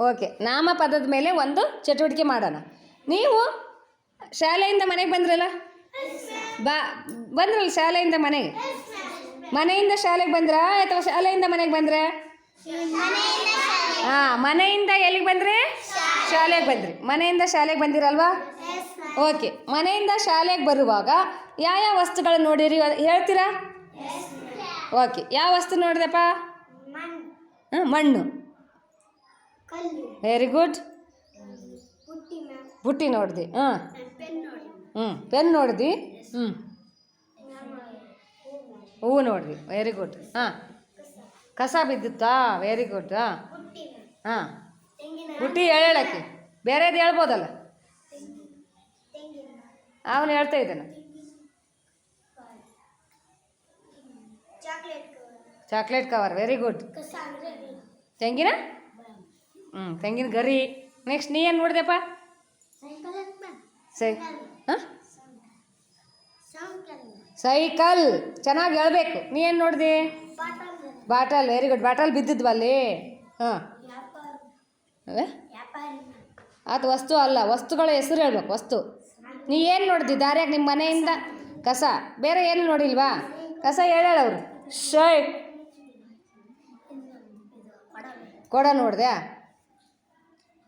Okay ನಾಮಪದದ ಮೇಲೆ ಒಂದು ಚಟುವಟಿಕೆ ಮಾಡೋಣ. ನೀವು ಶಾಲೆಯಿಂದ ಮನೆಗೆ ಬಂದ್ರಲ್ಲ? ಬಾ ಬಂದ್ರಲ್ಲ ಶಾಲೆಯಿಂದ ಮನೆಗೆ? ಮನೆಯಿಂದ ಶಾಲೆಗೆ ಬಂದ್ರ ಅಥವಾ ಶಾಲೆಯಿಂದ ಮನೆಗೆ ಬಂದ್ರೆ? ಹಾಂ ಮನೆಯಿಂದ ಎಲ್ಲಿಗೆ ಬಂದ್ರಿ? ಶಾಲೆಗೆ ಬಂದ್ರಿ. ಮನೆಯಿಂದ ಶಾಲೆಗೆ ಬಂದಿರಲ್ವಾ? ಓಕೆ ಮನೆಯಿಂದ ಶಾಲೆಗೆ ಬರುವಾಗ ಯಾವ ಯಾವ ವಸ್ತುಗಳನ್ನ ನೋಡಿರಿ ಹೇಳ್ತೀರಾ? ಓಕೆ ಯಾವ ವಸ್ತು ನೋಡಿದಪ್ಪ? ಹಾಂ ಮಣ್ಣು. ವೆರಿ ಗುಡ್ ಬುಟ್ಟಿ ನೋಡ್ದಿ. ಹಾಂ. ಹ್ಞೂ ಪೆನ್ ನೋಡ್ದಿ. ಹ್ಞೂ ಹೂವು ನೋಡ್ದಿ? ವೆರಿ ಗುಡ್ ಹಾಂ. ಕಸ ಬಿದ್ದಿತ್ತಾ? ವೆರಿ ಗುಡ್ ಹಾಂ. ಹಾಂ. ಬುಟ್ಟಿ ಹೇಳಕ್ಕೆ. ಬೇರೆದು ಹೇಳ್ಬೋದಲ್ಲ? ಅವನು ಹೇಳ್ತಾ ಇದ್ದಾನೆ. Chocolate cover. ವೆರಿ ಗುಡ್ ತೆಂಗಿನ? ಹ್ಞೂ ತೆಂಗಿನ ಗರಿ. ನೆಕ್ಸ್ಟ್ ನೀ ಏನು ನೋಡಿದೆಪ್ಪ? ಸೈ ಹಾಂ? ಸೈಕಲ್. ಚೆನ್ನಾಗಿ ಹೇಳ್ಬೇಕು. ನೀ ಏನು ನೋಡಿದೆ? ಬಾಟಲ್. ವೆರಿ ಗುಡ್ ಬಾಟಲ್ ಬಿದ್ದಿದ್ವಲ್ಲಿ ಹಾಂ. ಅದು? ವಸ್ತು ಅಲ್ಲ. ವಸ್ತುಗಳ ಹೆಸರು ಹೇಳ್ಬೇಕು ವಸ್ತು. ನೀ ಏನು ನೋಡಿದಿ? ದಾರ್ಯಾಗ ನಿಮ್ಮ ಮನೆಯಿಂದ ಕಸ. ಬೇರೆ ಏನು ನೋಡಿಲ್ವಾ? ಕಸ ಹೇಳವ್ರು ಶೈ. ಕೊಡ ನೋಡಿದೆ?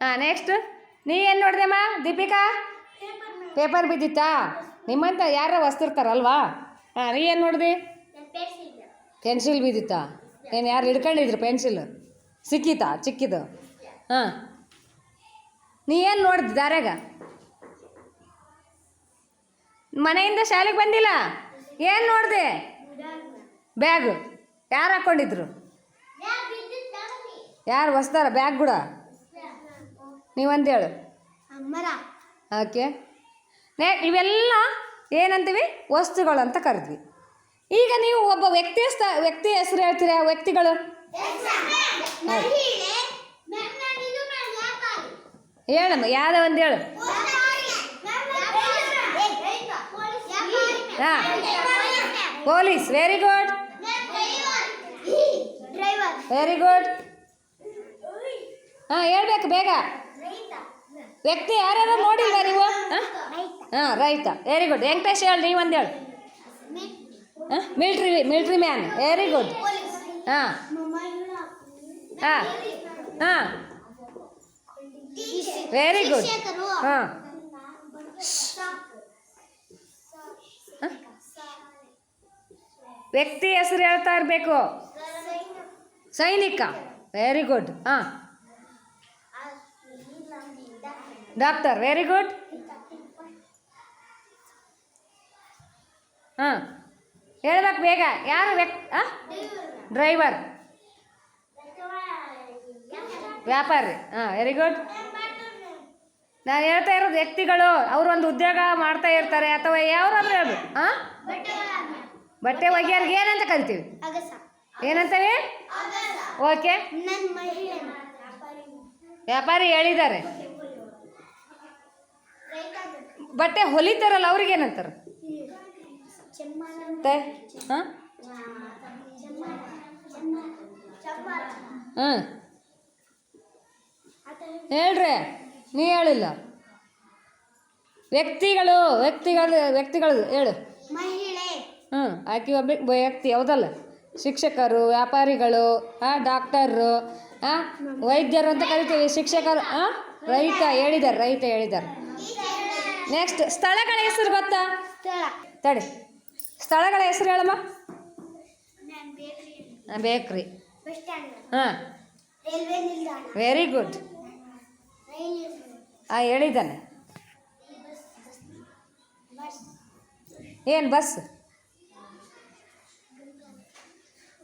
ಹಾಂ ನೆಕ್ಸ್ಟ್ ನೀ ಏನು ನೋಡಿದೆಮ್ಮ ದೀಪಿಕಾ? ಪೇಪರ್ ಬಿದ್ದಿತ್ತಾ? ನಿಮ್ಮಂತ ಯಾರ ವಸ್ತಿರ್ತಾರಲ್ವಾ ಹಾಂ ನೀ ಏನು ನೋಡಿದೆ? ಪೆನ್ಸಿಲ್ ಬಿದ್ದಿತ್ತಾ? ಏನು ಯಾರು ಹಿಡ್ಕೊಂಡಿದ್ರು ಪೆನ್ಸಿಲ್? ಸಿಕ್ಕಿತಾ ಚಿಕ್ಕಿದು ಹಾಂ. ನೀ ಏನು ನೋಡಿದ್ ದಾರ್ಯಾಗ? ಮನೆಯಿಂದ ಶಾಲೆಗೆ ಬಂದಿಲ್ಲ? ಏನು ನೋಡಿದೆ? ಬ್ಯಾಗ್. ಯಾರು ಹಾಕ್ಕೊಂಡಿದ್ರು ಯಾರು ಹೊಸ್ತಾರ ಬ್ಯಾಗ್ ಕೂಡ? ನೀವಂತ ಹೇಳು ಮರ ಓಕೆ. ನೇ ಇವೆಲ್ಲ ಏನಂತೀವಿ? ವಸ್ತುಗಳು ಅಂತ ಕರೆದ್ವಿ. ಈಗ ನೀವು ಒಬ್ಬ ವ್ಯಕ್ತಿ ಸ್ಥ ವ್ಯಕ್ತಿ ಹೆಸರು ಹೇಳ್ತೀರಾ? ವ್ಯಕ್ತಿಗಳು? ಹೇಳಮ್ಮ ಯಾರ ಒಂದು ಹೇಳು ಹಾಂ. Police very good very good ಹಾಂ ಹೇಳ್ಬೇಕು ಬೇಗ. ವ್ಯಕ್ತಿ ಯಾರ್ಯಾರು ನೋಡಿಲ್ವಾ ನೀವು? ಹಾಂ? ಹಾಂ ರೈತ. ವೆರಿ ಗುಡ್ ವೆಂಕಟೇಶ್ ಹೇಳಿ ನೀವು ಒಂದು ಹೇಳಿ. ಹಾಂ? Military military man very good ಹಾಂ. ಹಾಂ. ಹಾಂ. ವೆರಿ ಗುಡ್ ಹಾಂ. ವ್ಯಕ್ತಿ ಹೆಸರು ಹೇಳ್ತಾ ಇರಬೇಕು. ಸೈನಿಕ. ವೆರಿ ಗುಡ್ ಹಾಂ. ಡಾಕ್ಟರ್ ವೆರಿ ಗುಡ್ ಹಾಂ ಹೇಳ್ಬೇಕು ಬೇಗ. ಯಾರು ವ್ಯಕ್ತಿ ಹಾಂ ಡ್ರೈವರ್ ವ್ಯಾಪಾರಿ. ಹಾಂ ವೆರಿ ಗುಡ್ ನಾನು ಹೇಳ್ತಾ ಇರೋದು ವ್ಯಕ್ತಿಗಳು ಅವರು ಒಂದು ಉದ್ಯೋಗ ಮಾಡ್ತಾ ಇರ್ತಾರೆ ಅಥವಾ ಯಾವ್ದಾದ್ರು ಅದು ಹಾಂ ಬಟ್ಟೆ ಒಗೆಯೋರ್ಗೆ ಏನಂತ ಕರಿತೀವಿ? ಏನಂತೇವೆ ಓಕೆ ವ್ಯಾಪಾರಿ ಹೇಳಿದ್ದಾರೆ. ಬಟ್ಟೆ ಹೊಲಿತಾರಲ್ಲ ಅವ್ರಿಗೆ ಏನಂತಾರೆ ಹಾಂ? ಹೇಳ್ರಿ ನೀ ಹೇಳಿಲ್ಲ. ವ್ಯಕ್ತಿಗಳು ವ್ಯಕ್ತಿಗಳು ವ್ಯಕ್ತಿಗಳು ಹೇಳು. ಹ್ಞೂ ಆಕೆ ಒಬ್ಬ ವ್ಯಕ್ತಿ ಹೌದಲ್ಲ? ಶಿಕ್ಷಕರು ವ್ಯಾಪಾರಿಗಳು ಹಾಂ ಡಾಕ್ಟರು ಹಾಂ ವೈದ್ಯರು ಅಂತ ಕರಿತೀವಿ. ಶಿಕ್ಷಕರು ಹಾಂ ರೈತ ಹೇಳಿದ್ದಾರೆ ರೈತ ಹೇಳಿದ್ದಾರೆ ನೆಕ್ಸ್ಟ್ ಸ್ಥಳಗಳ ಹೆಸರು ಗೊತ್ತಾ? ತಡೆ. ಸ್ಥಳಗಳ ಹೆಸರು ಹೇಳಮ್ಮ. ಬೇಕರಿ. ಹಾಂ. ವೆರಿ ಗುಡ್ ಹಾಂ ಹೇಳಿದ್ದಾನೆ. ಏನು, ಬಸ್?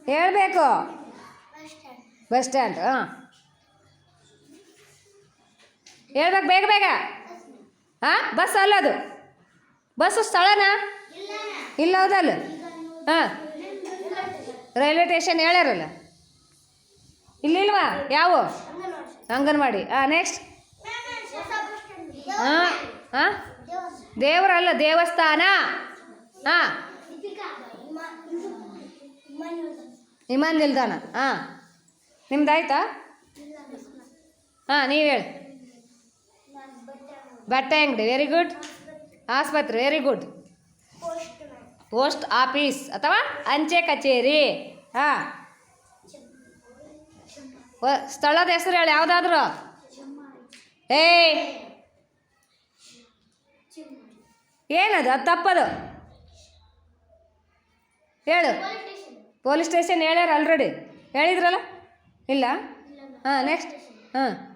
ಹೇಳಬೇಕು. ಬಸ್ ಸ್ಟ್ಯಾಂಡ್ ಹಾಂ. ಹೇಳ್ಬೇಕು, ಬೇಗ ಬೇಗ. ಹಾಂ ಬಸ್ ಅಲ್ಲದು ಬಸ್ ಸ್ಥಳನಾ? ಇಲ್ಲ ಹೌದಲ್ಲ? ಹಾಂ. Railway station ಹೇಳ್ಯಾರಲ್ಲ? ಇಲ್ಲಿಲ್ವಾ ಯಾವ? ಅಂಗನವಾಡಿ. ಹಾಂ ನೆಕ್ಸ್ಟ್ ಹಾಂ ಹಾಂ ದೇವರಲ್ಲ, ದೇವಸ್ಥಾನ. ಹಾಂ ವಿಮಾನ ನಿಲ್ದಾಣ. ಹಾಂ ನಿಮ್ದಾಯ್ತಾ? ಹಾಂ, ನೀವು ಹೇಳಿ. ಬಟ್ಟೆ ಅಂಗಡಿ ವೆರಿ ಗುಡ್ ಆಸ್ಪತ್ರೆ ವೆರಿ ಗುಡ್ ಪೋಸ್ಟ್ ಆಫೀಸ್ ಅಥವಾ ಅಂಚೆ ಕಚೇರಿ? ಹಾಂ. ಸ್ಥಳದ ಹೆಸರು ಹೇಳಿ ಯಾವುದಾದ್ರು? ಏಯ್. ಏನದು? ಅದು ತಪ್ಪದು. ಹೇಳು. ಪೊಲೀಸ್ ಸ್ಟೇಷನ್ ಹೇಳ್ಯಾರ ಆಲ್ರೆಡಿ ಹೇಳಿದ್ರಲ್ಲ? ಇಲ್ಲ? ಹಾಂ ನೆಕ್ಸ್ಟ್ ಹಾಂ.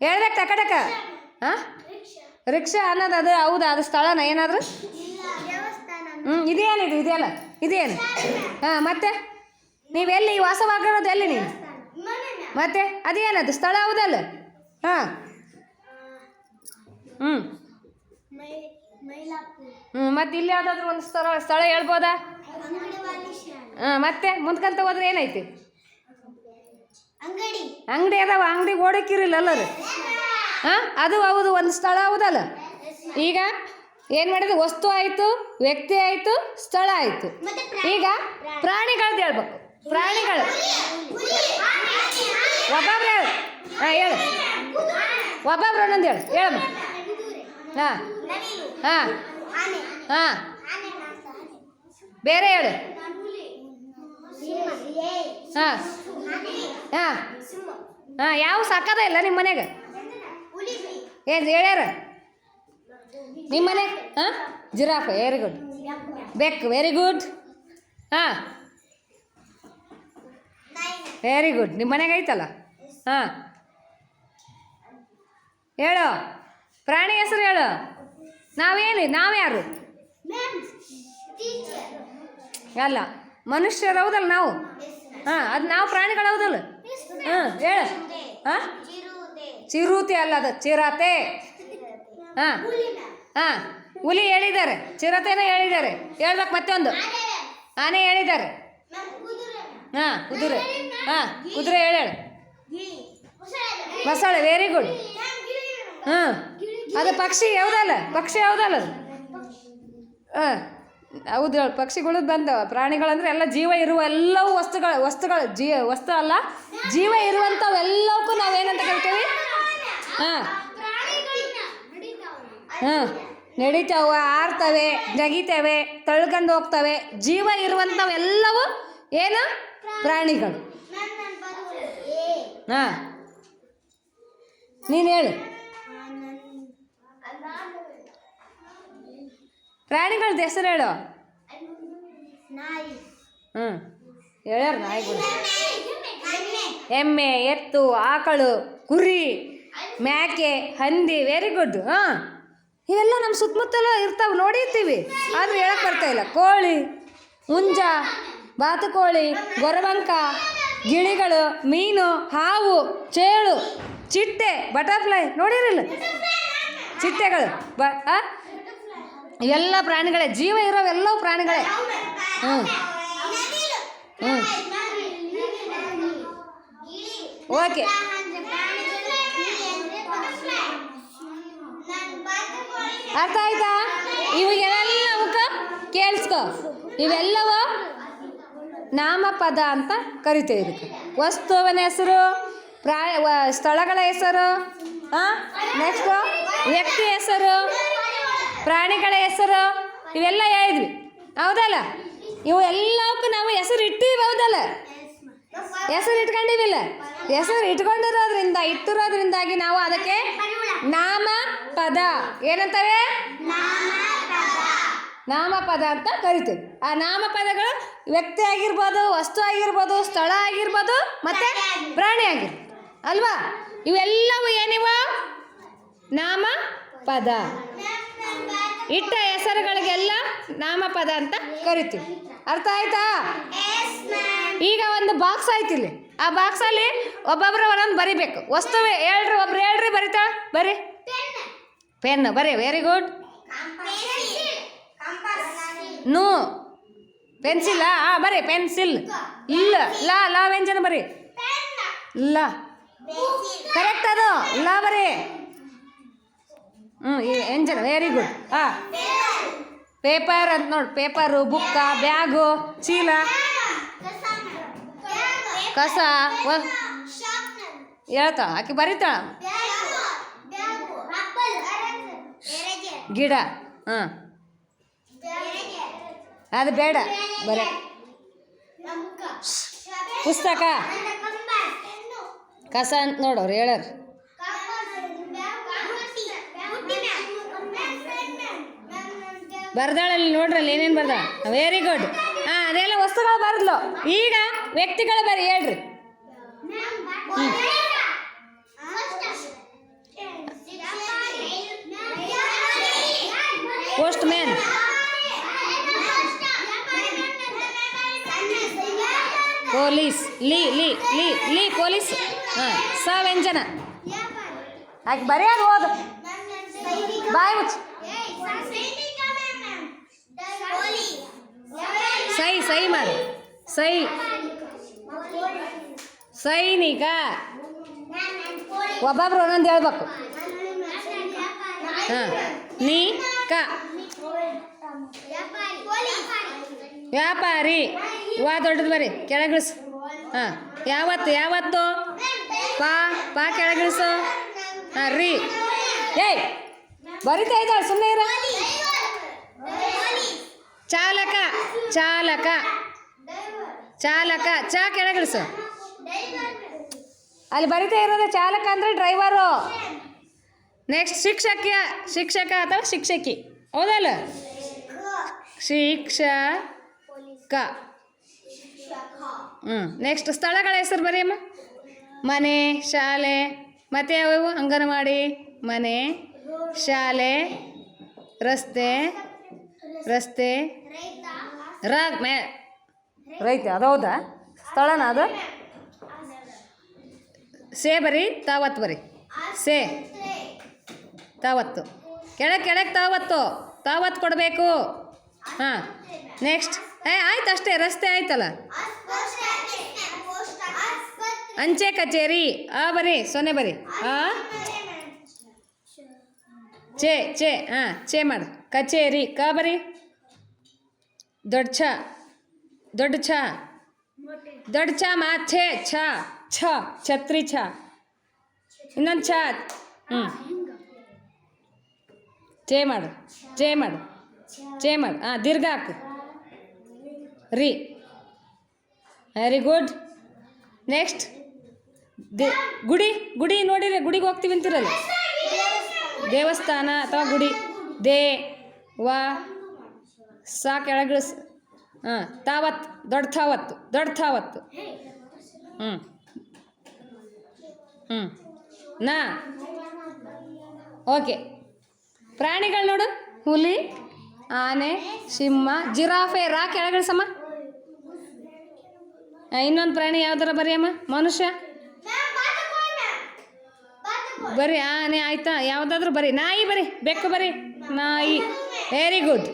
ಹೇಳ್ಬೇಕು ಟಕ ಟಕ. ಹಾಂ? ರಿಕ್ಷಾ. ಅನ್ನೋದು ಅದು ಹೌದಾ ಅದು ಸ್ಥಳನ ಏನಾದರೂ? ಹ್ಞೂ ಇದೇನಿದು ಇದೆಯಲ್ಲ? ಇದೇನು? ಹಾಂ ಮತ್ತೆ? ನೀವೆಲ್ಲಿ ವಾಸವಾಗಿರೋದು ಎಲ್ಲಿ ನೀವು ಮತ್ತೆ? ಅದೇನದು ಸ್ಥಳ ಹೌದಲ್ಲ? ಹಾಂ. ಹ್ಞೂ ಹ್ಞೂ ಮತ್ತೆ ಇಲ್ಲಿ ಯಾವುದಾದ್ರೂ ಒಂದು ಸ್ಥಳ ಸ್ಥಳ ಹೇಳ್ಬೋದಾ? ಹಾಂ ಮತ್ತೆ ಮುಂದ್ಕಂತ ಹೋದ್ರೆ ಏನೈತಿ ಅಂಗಡಿ. ಅದಾವ ಅಂಗಡಿ ಓಡಕ್ಕಿರಿಲ್ಲ ಅಲ್ಲರಿ ಹಾಂ ಅದು ಹೌದು ಒಂದು ಸ್ಥಳ ಹೌದಲ್ಲ? ಈಗ ಏನು ಮಾಡಿದ್ರೆ ವಸ್ತು ಆಯಿತು ವ್ಯಕ್ತಿ ಆಯಿತು ಸ್ಥಳ ಆಯಿತು. ಈಗ ಪ್ರಾಣಿಗಳದ್ದು ಹೇಳ್ಬೇಕು. ಪ್ರಾಣಿಗಳು. ಒಬ್ಬೊಬ್ರು ಹೇಳು. ಹಾಂ ಹೇಳು. ಒಬ್ಬೊಬ್ರು ಒಂದೊಂದು ಹೇಳು. ಹೇಳಮ್ಮ. ಹಾಂ. ಹಾಂ. ಹಾಂ. ಬೇರೆ ಹೇಳು. ಹಾಂ. ಹಾಂ. ಹಾಂ ಯಾವ ಸಾಕದ ಇಲ್ಲ ನಿಮ್ಮ ಮನೆಗೆ? ಏನು ಹೇಳ್ಯಾರ? ನಿಮ್ಮ ಮನೆ ಹಾಂ? ಜಿರಾಫ್ ವೆರಿ ಗುಡ್ ಬೆಕ್ ವೆರಿ ಗುಡ್ ಹಾಂ. ವೆರಿ ಗುಡ್ ನಿಮ್ಮ ಮನೆಗೆ ಐತಲ್ಲ? ಹಾಂ. ಹೇಳು. ಪ್ರಾಣಿ ಹೆಸರು ಹೇಳು. ನಾವೇನು ನಾವ್ಯಾರು? ಅಲ್ಲ. ಮನುಷ್ಯರು ಹೌದಲ್ಲ ನಾವು? ಹಾಂ, ಅದು ನಾವು ಪ್ರಾಣಿಗಳು ಹೌದಲ್ಲ? ಹಾಂ, ಹೇಳು. ಹಾಂ? ಚಿರೂತಿ ಅಲ್ಲ ಅದು, ಚಿರತೆ. ಹಾಂ ಹಾಂ. ಹುಲಿ ಹೇಳಿದ್ದಾರೆ, ಚಿರತೆನೇ ಹೇಳಿದ್ದಾರೆ. ಹೇಳ್ಬೇಕು ಮತ್ತೊಂದು. ಆನೆ ಹೇಳಿದ್ದಾರೆ. ಹಾಂ ಕುದುರೆ ಹಾಂ ಕುದುರೆ ಹೇಳು ಬಸಳೆ ವೆರಿ ಗುಡ್ ಹಾಂ. ಅದು ಪಕ್ಷಿ ಯಾವುದಲ್ಲ? ಪಕ್ಷಿ ಯಾವುದಲ್ಲ ಅದು? ಹಾಂ. ಹೌದು ಪಕ್ಷಿಗಳದ್ದು ಪಕ್ಷಿಗಳು ಬಂದವ ಪ್ರಾಣಿಗಳಂದ್ರೆ ಎಲ್ಲ ಜೀವ ಇರುವ ಎಲ್ಲವೂ ವಸ್ತುಗಳು ವಸ್ತುಗಳು ಜೀ ವಸ್ತು ಅಲ್ಲ ಜೀವ ಇರುವಂಥವೆಲ್ಲವಕ್ಕೂ ನಾವು ಏನಂತ ಕರಿತೀವಿ ಹಾಂ. ಹಾಂ. ನಡೀತಾವೆ ಆರ್ತವೆ ನಗಿತವೆ ತಳ್ಕೊಂಡು ಹೋಗ್ತವೆ ಜೀವ ಇರುವಂಥವೆಲ್ಲವೂ ಏನು? ಪ್ರಾಣಿಗಳು. ಹಾಂ. ನೀನು ಹೇಳು. ಪ್ರಾಣಿಗಳದ್ದು ಹೆಸರು ಹೇಳು. ನಾಯಿ. ಹ್ಞೂ ಹೇಳ್ಯಾರ ನಾಯಿಗಳು. ಎಮ್ಮೆ. ಎತ್ತು ಆಕಳು ಕುರಿ ಮ್ಯಾಕೆ ಹಂದಿ ವೆರಿ ಗುಡ್ ಹಾಂ. ಇವೆಲ್ಲ ನಮ್ಮ ಸುತ್ತಮುತ್ತಲ ಇರ್ತಾವೆ ನೋಡಿರ್ತೀವಿ. ಆದ್ರೆ ಹೇಳಕ್ಕೆ ಬರ್ತಾ ಇಲ್ಲ. ಕೋಳಿ ಹುಂಜ ಬಾತುಕೋಳಿ ಗೊರವಂಕ ಗಿಳಿಗಳು ಮೀನು ಹಾವು ಚೇಳು ಚಿಟ್ಟೆ ಬಟರ್ಫ್ಲೈ. ನೋಡಿರಲ್ಲ ಚಿಟ್ಟೆಗಳು. ಬ ಇವೆಲ್ಲ ಪ್ರಾಣಿಗಳೇ, ಜೀವ ಇರೋವೆಲ್ಲವೂ ಪ್ರಾಣಿಗಳೇ. ಹ್ಞೂ ಹ್ಞೂ ಓಕೆ. ಅರ್ಥ ಆಯ್ತಾ? ಇವಾಗೆಲ್ಲ ಅವಕ್ಕ ಕೇಳಿಸ್ಕೊ. ಇವೆಲ್ಲವ ನಾಮಪದ ಅಂತ ಕರಿತೀವಿ ಇದಕ್ಕೆ. ವಸ್ತುವಿನ ಹೆಸರು ಪ್ರಾಯ ಸ್ಥಳಗಳ ಹೆಸರು ಹಾಂ ನೆಕ್ಸ್ಟು ವ್ಯಕ್ತಿ ಹೆಸರು. ಪ್ರಾಣಿಗಳ ಹೆಸರು ಇವೆಲ್ಲ ಹೇಳಿದ್ವಿ. ಹೌದಲ್ಲ? ಇವು ಎಲ್ಲಕ್ಕೂ ನಾವು ಹೆಸರು ಇಟ್ಟಿವಿ ಹೌದಲ್ಲ? ಹೆಸರು ಇಟ್ಕೊಂಡಿವಿಲ್ಲ ಹೆಸರು ಇಟ್ಕೊಂಡಿರೋದ್ರಿಂದ, ಇಟ್ಟಿರೋದ್ರಿಂದಾಗಿ ನಾವು ಅದಕ್ಕೆ ನಾಮ ಪದ. ಏನಂತವೆ? ನಾಮಪದ ಅಂತ ಕರಿತೀವಿ. ಆ ನಾಮಪದಗಳು ವ್ಯಕ್ತಿ ಆಗಿರ್ಬೋದು, ವಸ್ತು ಆಗಿರ್ಬೋದು, ಸ್ಥಳ ಆಗಿರ್ಬೋದು, ಮತ್ತೆ ಪ್ರಾಣಿ ಆಗಿರ್ಬೋದು. ಅಲ್ವಾ? ಇವೆಲ್ಲವೂ ಏನಿವ? ನಾಮ ಪದ. ಇಟ್ಟ ಹೆಸರುಗಳಿಗೆಲ್ಲ ನಾಮಪದ ಅಂತ ಕರಿತೀವಿ. ಅರ್ಥ ಆಯ್ತಾ? ಈಗ ಒಂದು ಬಾಕ್ಸ್ ಆಯ್ತು ಇಲ್ಲಿ. ಆ ಬಾಕ್ಸಲ್ಲಿ ಒಬ್ಬೊಬ್ರು ಒಂದೊಂದು ಬರಿಬೇಕು. ವಸ್ತುವೆ ಹೇಳ್ರಿ ಒಬ್ರು ಹೇಳ್ರಿ ಬರಿತಾ? ಬರಿ. ಪೆನ್ ಬರಿ. ವೆರಿ ಗುಡ್ ನೂ ಪೆನ್ಸಿಲ್ ಹಾಂ ಬರಿ. ಪೆನ್ಸಿಲ್ ಇಲ್ಲ. ಲಾ ಲಾ ವ್ಯಂಜನ ಬರಿ. ಲ. ಕರೆಕ್ಟ್ ಅದು. ಲಾ ಬರಿ. ಹ್ಞೂ ಎಂಜಲ್ ವೆರಿ ಗುಡ್ ಹಾಂ. ಪೇಪರ್ ಅಂತ ನೋಡಿ ಪೇಪರು ಬುಕ್ಕ ಬ್ಯಾಗು ಚೀಲ. ಕಸ ವ ಹೇಳ್ತಾಳ ಆಕೆ ಬರೀತಾಳ ಗಿಡ ಹಾಂ. ಅದು ಬೇಡ ಬರ. ಪುಸ್ತಕ. ಕಸ ಅಂತ ನೋಡೋರು ಹೇಳೋರು. ಬರ್ದಾಳಲ್ಲಿ ನೋಡ್ರಲ್ಲಿ ಏನೇನು ಬರ್ದ ವೆರಿ ಗುಡ್ ಹಾಂ ಅದೆಲ್ಲ ವಸ್ತುಗಳು ಬರ್ದ್ಲು. ಈಗ ವ್ಯಕ್ತಿಗಳು ಬರೀ ಹೇಳ್ರಿ. ಪೋಸ್ಟ್ ಮ್ಯಾನ್ ಪೊಲೀಸ್ ಲೀ ಲೀ ಲೀ ಲೀ ಪೊಲೀಸ್ ಹಾಂ ಸ ವ್ಯಂಜನ ಆಕೆ ಬರೆಯೋದು ಓದು. ಬಾಯ್ ಮುಚ್ಚು. ಸೈ ಸೈ ಮಾಡು. ಸೈ. ಸೈನಿಕ. ಒಬ್ಬೊಬ್ರು ಒಂದೊಂದು ಹೇಳ್ಬೇಕು. ಹಾಂ. ನೀ, ಕ. ವ್ಯಾಪಾರಿ. ವಾ, ದೊಡ್ಡದು ಬರಿ. ಕೆಳಗಿಳಿಸು. ಹಾಂ. ಯಾವತ್ತು ಯಾವತ್ತು? ಪಾ ಪಾ, ಕೆಳಗಿಳಿಸು. ಹಾಂ, ರೀ. ಏಯ್, ಬರಿತಾ ಇದ್ದಾಳೆ ಸುಮ್ಮನೆ ಇರ. ಚಾಲಕ ಚಾಲಕ. ಚಾಲಕ, ಚಾ ಕೆಳಗಿಳಿಸು ಅಲ್ಲಿ ಬರಿತಾ ಇರೋದು ಚಾಲಕ ಅಂದರೆ ಡ್ರೈವರು ನೆಕ್ಸ್ಟ್ ಶಿಕ್ಷಕ ಶಿಕ್ಷಕ ಅಥವಾ ಶಿಕ್ಷಕಿ. ಹೌದಲ್ಲ? ಶಿಕ್ಷಕ ಹ್ಞೂ ನೆಕ್ಸ್ಟ್ ಸ್ಥಳಗಳ ಹೆಸರು ಬರೆಯಮ್ಮ ಮನೆ, ಶಾಲೆ, ಮತ್ತೆ ಯಾವ್ಯಾವು? ಅಂಗನವಾಡಿ, ಮನೆ, ಶಾಲೆ, ರಸ್ತೆ. ರಸ್ತೆ. ಮೇ ರೈತ ಅದು ಹೌದಾ? ಸ್ಥಳನ ಅದು? ಸೇ ಬರಿ ತಾವತ್ತು ಬರಿ. ಸೇ. ತಾವತ್ತು. ಕೆಳಗೆ ಕೆಳಗೆ ತಾವತ್ತು. ತಾವತ್ತು ಕೊಡಬೇಕು. ಹಾಂ. ನೆಕ್ಸ್ಟ್. ಏ ಆಯ್ತು ಅಷ್ಟೇ ರಸ್ತೆ ಆಯ್ತಲ್ಲ. ಅಂಚೆ ಕಚೇರಿ. ಆ ಬರಿ ಸೊನ್ನೆ ಬರಿ. ಆ? ಚೇ ಚೇ ಹಾಂ ಚೇ ಮಾಡು. ಕಚೇರಿ, ಕ ಬರಿ? ದೊಡ್ಡ ಛ ದೊಡ್ಡ ಛ. ದೊಡ್ಡ ಛ ಮಾ ಛೇ, ಛ ಛ ಛತ್ರಿ ಛ. ಇನ್ನೊಂದು ಛ. ಹ್ಞೂ ಚೇ ಮಾಡು ಚೇ ಮಾಡು ಚೇ ಮಾಡು. ಹಾಂ ದೀರ್ಘ ಹಾಕು. ರೀ. ವೆರಿ ಗುಡ್ ನೆಕ್ಸ್ಟ್ ದಿ, ಗುಡಿ ಗುಡಿ ನೋಡಿರಿ, ಗುಡಿಗೆ ಹೋಗ್ತೀವಿ ಅಂತೀರಲ್ಲ? ದೇವಸ್ಥಾನ ಅಥವಾ ಗುಡಿ? ದೇ. ವ. ಸಾ ಕೆಳಗಿಳಿಸ್ ಹಾಂ, ತಾವತ್, ದೊಡ್ಡ ತಾವತ್ತು ದೊಡ್ಡ ತಾವತ್ತು ಹ್ಞೂ ಹ್ಞೂ ನಾ. ಓಕೆ. ಪ್ರಾಣಿಗಳು ನೋಡು. ಹುಲಿ, ಆನೆ, ಸಿಂಹ, ಜಿರಾಫೆ, ರಾ ಕೆಳಗಿಳಿಸಮ್ಮ ಇನ್ನೊಂದು ಪ್ರಾಣಿ ಯಾವ್ದಾರ ಬರೆಯಮ್ಮ ಮನುಷ್ಯ? ಬರೀ ಆನೆ, ಆಯ್ತಾ? ಯಾವುದಾದ್ರೂ ಬರೀ ನಾಯಿ ಬರೀ ಬೆಕ್ಕು ಬರೀ ನಾಯಿ. ವೆರಿ ಗುಡ್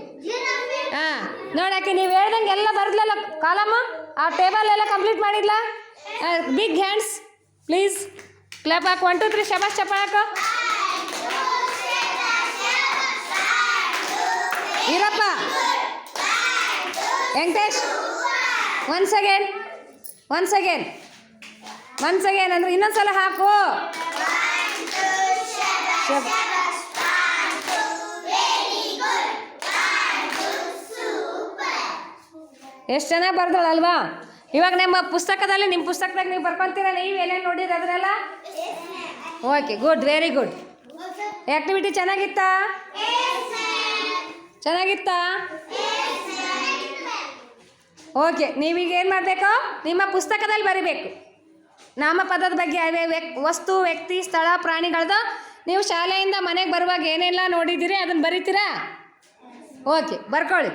ಹಾಂ ನೋಡಕ್ಕೆ ನೀವು ಹೇಳ್ದಂಗೆ ಎಲ್ಲ ಬರ್ದಲ್ಲ ಕಾಲಮ್ಮ? ಆ ಟೇಬಲ್ ಎಲ್ಲ ಕಂಪ್ಲೀಟ್ ಮಾಡಿಲ್ಲ ಬಿಗ್ ಹ್ಯಾಂಡ್ಸ್ ಪ್ಲೀಸ್ ಕ್ಲಾಪ್ ಹಾಕು. ಒನ್ ಟು ತ್ರೀ ಶಬಾಸ್ ಚಪ್ಪ ಹಾಕು. ಇರಪ್ಪ Venkatesh. Once again once again once again ಅಂದ್ರೆ ಇನ್ನೊಂದ್ಸಲ ಹಾಕು. ಎಷ್ಟು ಚೆನ್ನಾಗಿ ಬರ್ದಳಲ್ವಾ? ಇವಾಗ ನಿಮ್ಮ ಪುಸ್ತಕದಲ್ಲಿ, ನಿಮ್ಮ ಪುಸ್ತಕದಾಗ ನೀವು ಬರ್ಕೊಂತೀರ? ನೀವು ಏನೇನು ನೋಡಿರಿ ಅದನ್ನೆಲ್ಲ okay good very good activity ಚೆನ್ನಾಗಿತ್ತಾ? ಚೆನ್ನಾಗಿತ್ತಾ? ಓಕೆ ನೀವೀಗ ಏನು ಮಾಡಬೇಕು? ನಿಮ್ಮ ಪುಸ್ತಕದಲ್ಲಿ ಬರಿಬೇಕು. ನಾಮಪದದ ಬಗ್ಗೆ, ಅವೇ ವ್ಯಕ್ ವಸ್ತು, ವ್ಯಕ್ತಿ, ಸ್ಥಳ ಪ್ರಾಣಿಗಳದ್ದು ನೀವು ಶಾಲೆಯಿಂದ ಮನೆಗೆ ಬರುವಾಗ ಏನೆಲ್ಲ ನೋಡಿದ್ದೀರಿ? ಅದನ್ನು ಬರಿತೀರಾ? ಓಕೆ ಬರ್ಕೊಳ್ಳಿ.